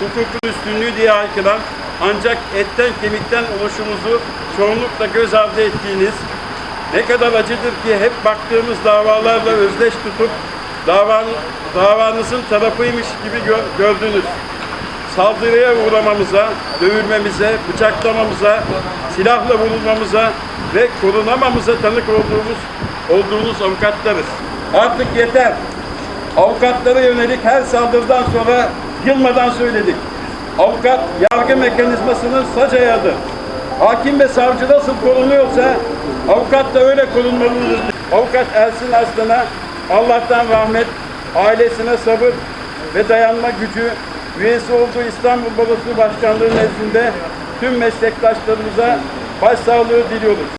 hukukun üstünlüğü diye haykıran ancak etten kemikten oluşumuzu çoğunlukla göz ardı ettiğiniz, ne kadar acıdır ki hep baktığımız davalarla özdeş tutup davan, davanızın tarafıymış gibi gör- gördünüz. Saldırıya uğramamıza, dövülmemize, bıçaklamamıza, silahla vurulmamıza ve korunamamıza tanık olduğumuz olduğunuz avukatlarız. Artık yeter. Avukatlara yönelik her saldırıdan sonra yılmadan söyledik. Avukat yargı mekanizmasının sac ayağıdır. Hakim ve savcı nasıl korunuyorsa avukat da öyle korunmalıdır. Avukat Ersin Aslan'a Allah'tan rahmet, ailesine sabır ve dayanma gücü, üyesi olduğu İstanbul Barosu Başkanlığı nezdinde tüm meslektaşlarımıza başsağlığı diliyoruz.